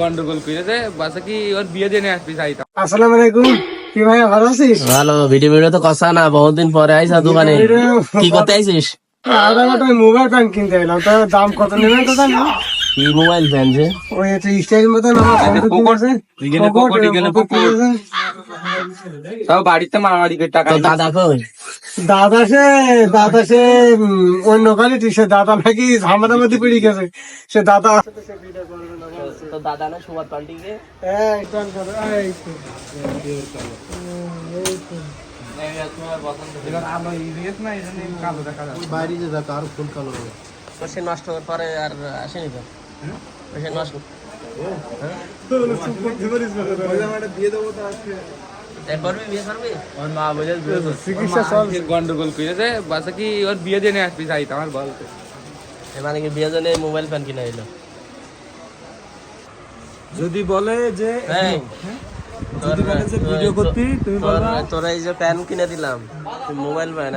গন্ডগোল করেছে বাসা কি ওর বিয়ে দিয়ে আসবি চাইতাম আসসালামু আলাইকুম। কি ভাই ভালো আছিস? ভালো ভিডিও ভিডিও তো কষা না বহুদিন পরে আইসা দোকানে। কি করতে আইছিস? মোবাইল ফ্যান কিনতে এলাম তো দাম কত নেবেন তো জানি। কি মোবাইল ফ্যান যে? ওই একটা স্টাইল পকেট। সব বাড়িতে মারামারি করে টাকা দাদা কই? দাদা সে দাদা সে অন্য কোয়ালিটি সে দাদা নাকি ঝামেলার মধ্যে পড়ে গেছে। সে দাদা তো দাদা না সুবাদ পাল্টি গে এই টান করো, এই তো। আলো ইরিয়েস না এই জন্য কালো দেখা যায় তো সে নষ্ট হওয়ার পরে আর আসেনি তো সে নষ্ট গন্ডগোল করেছে বাসা কি ওর বিয়ে দিয়ে নিয়ে আসবি চাইতাম আমার বলতে মানে কি বিয়ে জন্য মোবাইল ফ্যান কিনা এলো যদি বলে যে এই, বলে যে ভিডিও করতি, তুমি তোর- তোর এই যে প্যান কিনে দিলাম মোবাইল প্যান